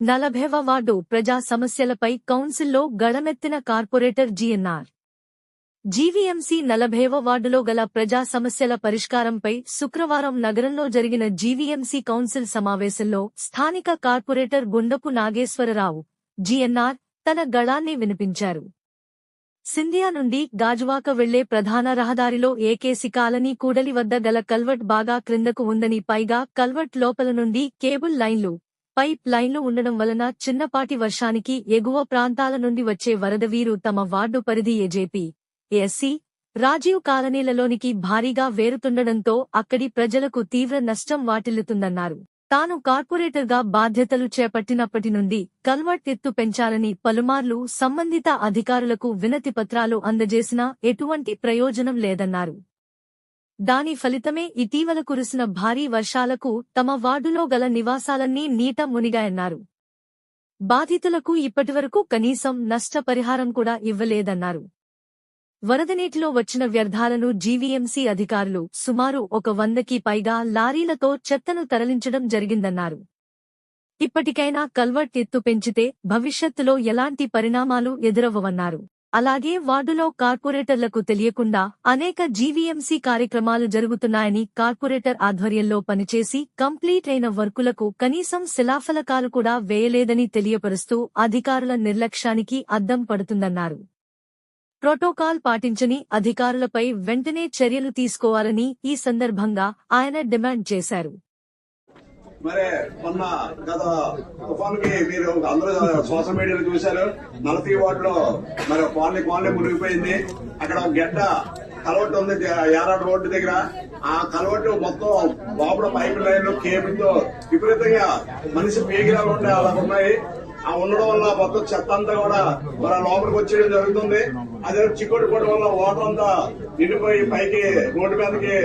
నలభైవ వార్డు ప్రజా సమస్యలపై కౌన్సిల్లో గళమెత్తిన కార్పొరేటర్ జీఎన్ఆర్. జీవీఎంసీ నలభైవ వార్డులో గల ప్రజా సమస్యల పరిష్కారంపై శుక్రవారం నగరంలో జరిగిన జీవీఎంసీ కౌన్సిల్ సమావేశంలో స్థానిక కార్పొరేటర్ గుండపు నాగేశ్వరరావు జీఎన్ఆర్ తన గళాన్ని వినిపించారు. సింధియా నుండి గాజువాక వెళ్ళే ప్రధాన రహదారిలో ఏకేసి కాలనీ కూడలి వద్ద గల కల్వర్ట్ బాగా క్రిందకు ఉందని పైగా కల్వర్ట్ లోపల నుండి కేబుల్ లైన్లు పైప్ లైన్లు ఉండడం వలన చిన్నపాటి వర్షానికి ఎగువ ప్రాంతాల నుండి వచ్చే వరద వీరు తమ వార్డు పరిధి ఏజేపీ ఎస్సీ రాజీవ్ కాలనీలలోనికి భారీగా వేరుతుండడంతో అక్కడి ప్రజలకు తీవ్ర నష్టం వాటిల్లుతుందన్నారు. తాను కార్పొరేటర్గా బాధ్యతలు చేపట్టినప్పటి నుండి కల్వర్ట్ ఎత్తు పెంచాలని పలుమార్లు సంబంధిత అధికారులకు వినతి పత్రాలు అందజేసినా ఎటువంటి ప్రయోజనం లేదన్నారు. దాని ఫలితమే ఇటీవల కురిసిన భారీ వర్షాలకు తమ వార్డులో గల నివాసాలన్నీ నీట మునిగాయన్నారు. బాధితులకు ఇప్పటివరకు కనీసం నష్టపరిహారం కూడా ఇవ్వలేదన్నారు. వరద నీటిలో వచ్చిన వ్యర్థాలను జీవీఎంసీ అధికారులు సుమారు ఒక వందకి పైగా లారీలతో చెత్తను తరలించడం జరిగిందన్నారు. ఇప్పటికైనా కల్వర్ట్ ఎత్తు పెంచితే భవిష్యత్తులో ఎలాంటి పరిణామాలు ఎదురవ్వవన్నారు. అలాగే వార్డులో కార్పొరేటర్లకు తెలియకుండా అనేక జీవీఎంసీ కార్యక్రమాలు జరుగుతున్నాయని కార్పొరేటర్ ఆధ్వర్యంలో పనిచేసి కంప్లీట్ అయిన వర్కులకు కనీసం శిలాఫలకాలు కూడా వేయలేదని తెలియపరుస్తూ అధికారుల నిర్లక్ష్యానికి అద్దం పడుతుందన్నారు. ప్రోటోకాల్ పాటించని అధికారులపై వెంటనే చర్యలు తీసుకోవాలని ఈ సందర్భంగా ఆయన డిమాండ్ చేశారు. మరి మొన్న గత తుఫాన్కి మీరు అందరూ సోషల్ మీడియాలో చూశారు నలభై వార్డులో మరి ఒక కాలనీ కాలనీ మునిగిపోయింది. అక్కడ ఒక గడ్డ కలవట్టు ఉంది యారాడు రోడ్డు దగ్గర. ఆ కలవట్టు మొత్తం లోపల పైప్ లైన్లు కేబుల్తో విపరీతంగా మనిషి పేగిరాలు ఉండే అలా ఉన్నాయి. ఆ ఉండడం వల్ల మొత్తం చెత్త అంతా కూడా మన లోపలికి వచ్చేయడం జరుగుతుంది. అదే చిక్కుడు పోవడం వల్ల ఓటర్ అంతా నిండిపోయి పైకి రోడ్డు మీదకి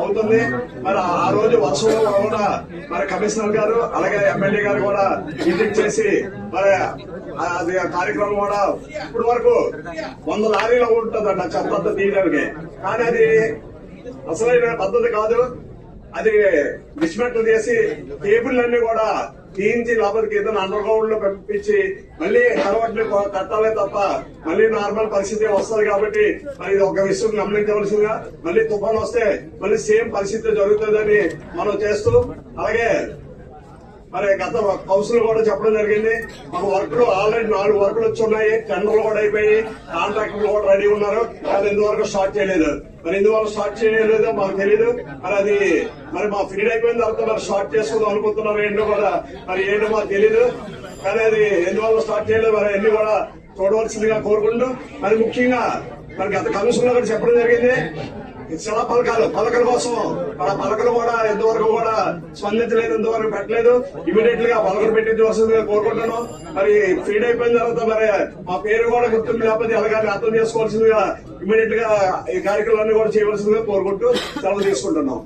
అవుతుంది. మరి ఆ రోజు వర్షంలో కూడా మరి కమిషనర్ గారు అలాగే ఎమ్మెల్యే గారు కూడా విజిట్ చేసి మరి అది కార్యక్రమం కూడా ఇప్పటి వరకు వంద లారీలో ఉంటుందంట చెత్త అంతా తీయడానికి. కానీ అది అసలైన పద్ధతి కాదు. అది డిస్మెంటల్ చేసి టేబుల్ అన్ని కూడా తీయించి లోపలికి ఏదైనా అండర్ గ్రౌండ్లో పంపించి మళ్ళీ కలవట్లు కట్టాలే తప్ప మళ్ళీ నార్మల్ పరిస్థితి వస్తుంది కాబట్టి మరి ఇది ఒక విషయం గమనించవలసిందిగా మళ్ళీ తుఫాన్ వస్తే మళ్ళీ సేమ్ పరిస్థితి జరుగుతుందని మనం చేస్తూ అలాగే మరి గత కౌన్సిల్ కూడా చెప్పడం జరిగింది. మాకు వర్క్లు ఆల్రెడీ నాలుగు వర్కులు వచ్చి ఉన్నాయి. టెండర్లు కూడా అయిపోయి కాంట్రాక్టర్లు కూడా రెడీ ఉన్నారు. అది ఇంతవరకు స్టార్ట్ చేయలేదు. మరి ఇందువల్ల స్టార్ట్ చేయలేదో మాకు తెలియదు మరి అది మరి మా ఫీడ్ అయిపోయిన తర్వాత మరి స్టార్ట్ చేసుకుందాం అనుకుంటున్నారు ఏంటో కూడా మరి ఏంటో మాకు తెలియదు కానీ అది ఎందువల్ల స్టార్ట్ చేయలేదు? మరి అన్ని కూడా చూడవలసిందిగా కోరుకుంటూ మరి ముఖ్యంగా మరి గత కమిషన్లో కూడా చెప్పడం జరిగింది. శిలా పలకాలు పలకల కోసం. మన పలకలు కూడా ఎంతవరకు కూడా స్పందించలేదు ఎంతవరకు పెట్టలేదు. ఇమీడియట్గా పలకలు వస్తుందిగా కోరుకుంటున్నాను. మరి ఫీడ్ అయిపోయిన తర్వాత మరి మా పేరు కూడా గుర్తుంది లేకపోతే ఎలాగని అర్థం చేసుకోవాల్సిందిగా ఇమీడియట్గా ఈ కార్యక్రమాన్ని కూడా చేయవలసిందిగా కోరుకుంటూ సెలవు తీసుకుంటున్నాం.